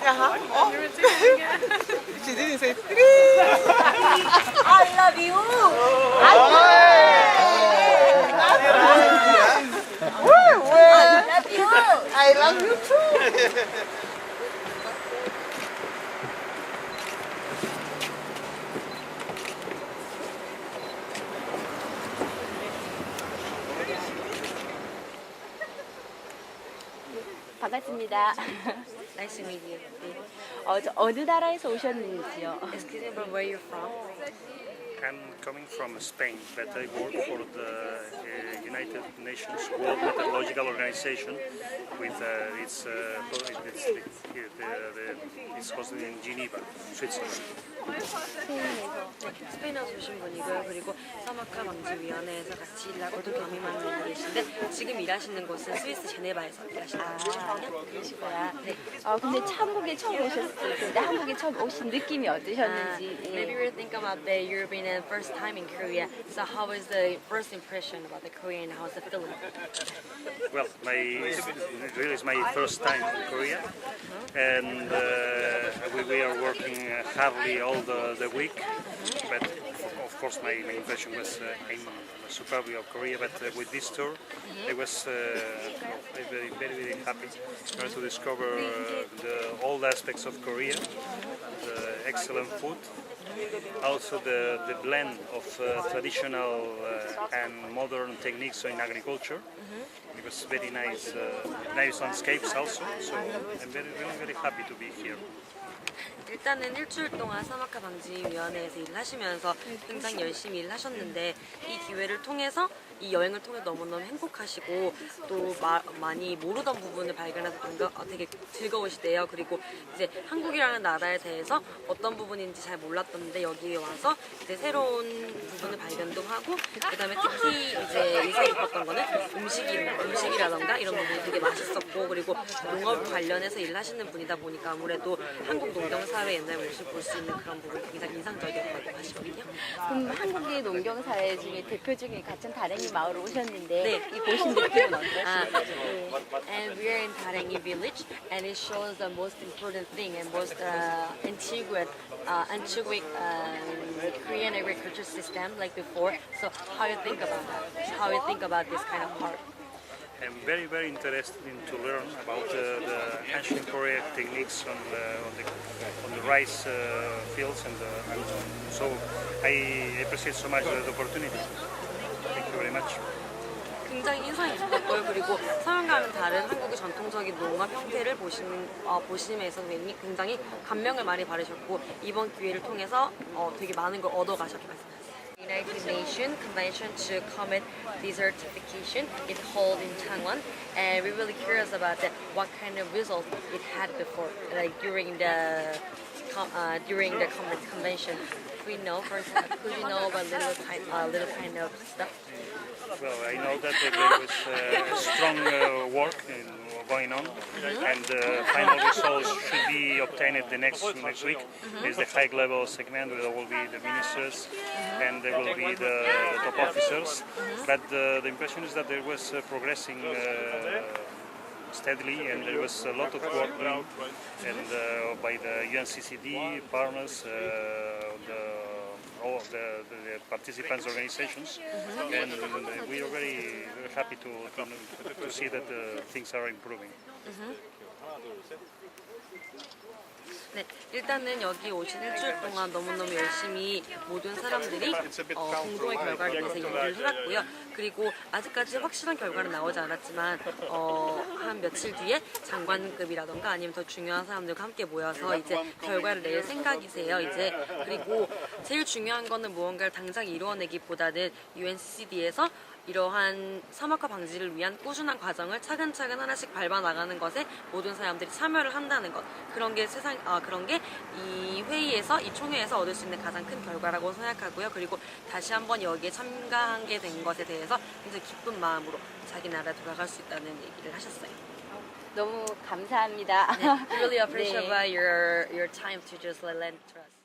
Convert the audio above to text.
Uh-huh. Oh. she didn't say three. I love you. Where? love you. I love you too. 반갑습니다. Nice to meet you. 어, 저 어느 나라에서 오셨는지요? Excuse me, but where you from? I'm coming from Spain, but I work for the uh, United Nations World Meteorological Organization. With uh, its, uh, it's, the, the, it's hosted in Geneva, Switzerland. 스페인에서 오신 분이고요. 그리고 사마카 방지위원회에서 같이 일하고 또 겸임하는 분이 계신데 지금 일하시는 곳은 스위스 제네바에서 일하시는 분이거든요. 그러시구나. 어, 근데 한국에 처음 오셨을 텐데 한국에 처음 오신 느낌이 어떠셨는지. 예. Maybe we're thinking about the European first time in Korea. So how is the first impression about the Korea how's the feeling? Well, my really it's my first time in Korea, and uh, we, we are working hardly all the, the week. But of course, my, my impression was uh, I'm superbly of Korea. But uh, with this tour, I was uh, very, very, very happy uh, to discover uh, the all aspects of Korea, the excellent food, also the, the blend of uh, traditional uh, and modern techniques in agriculture. It was very nice, uh, nice landscapes also. So I'm very, really, very happy to be here. 일단은 일주일 동안 사마카 방지위원회에서 일하시면서 굉장히 열심히 일하셨는데 이 기회를 통해서 이 여행을 통해 너무너무 행복하시고 또 마- 많이 모르던 부분을 발견해서 반가, 어, 되게 즐거우시대요. 그리고 이제 한국이라는 나라에 대해서 어떤 부분인지 잘 몰랐던데 여기에 와서 이제 새로운 부분을 발견도 하고 그다음에 특히 이제 인상 깊었던 거는 음식이 음식이라던가 이런 부분이 되게 맛있었고 그리고 농업 관련해서 일하시는 분이다 보니까 아무래도 한국 농경 사 회 옛날 모습 볼 수 있는 그런 부분이 굉장히 인상적이었다고 하시거든요. 그럼 한국의 농경사회 중에 대표적인 같은 다랭이 마을 오셨는데 네. 이 보신 느낌은 아, 어떠신지? and we are in Tarengi village, and it shows the most important thing and most uh, antiquate, uh, antiquate um, Korean agriculture system like before. So how you think about that? How you think about this kind of part? I'm very, very interested in to learn about uh, the ancient Korea techniques on the, on the, on the rice uh, fields and, uh, and so I appreciate so much the opportunity. Thank you very much. 굉장히 인상이 깊었고요. 그리고 서양과는 다른 한국의 전통적인 농업 형태를 보시는, 어, 보심에서 굉장히 감명을 많이 받으셨고 이번 기회를 통해서 어, 되게 많은 걸 얻어가셨게 말씀하셨어요. United Nations Convention to Combat Desertification it held in Changwon and we're really curious about that, what kind of results it had before like during the uh, during the con- convention. We know, for example, could you know about little kind, uh, little kind of stuff? Well, I know that there was uh, strong uh, work in, going on, and the final results should be obtained the next next week. Is the high level segment where there will be the ministers and there will be the, top officers. But uh, the impression is that there was uh, progressing. Uh, steadily and there was a lot of work done and uh, by the UNCCD partners, uh, the, all of the, the, the participants organizations and we are very, happy to, to, to see that uh, things are improving. 네, 일단은 여기 오신 일주일 동안 너무너무 열심히 모든 사람들이 어, 공동의 결과를 위해서 일을 해왔고요. 그리고 아직까지 확실한 결과는 나오지 않았지만 어, 한 며칠 뒤에 장관급이라던가 아니면 더 중요한 사람들과 함께 모여서 이제 결과를 낼 생각이세요. 이제 그리고 제일 중요한 거는 무언가를 당장 이루어내기보다는 UNCCD에서 이러한 사막화 방지를 위한 꾸준한 과정을 차근차근 하나씩 밟아 나가는 것에 모든 사람들이 참여를 한다는 것 그런 게 세상 아 그런 게 이 회의에서 이 총회에서 얻을 수 있는 가장 큰 결과라고 생각하고요. 그리고 다시 한번 여기에 참가하게 된 것에 대해서 굉장히 기쁜 마음으로 자기 나라 돌아갈 수 있다는 얘기를 하셨어요. 너무 감사합니다. 네, really appreciate 네. your your time to just lend to us.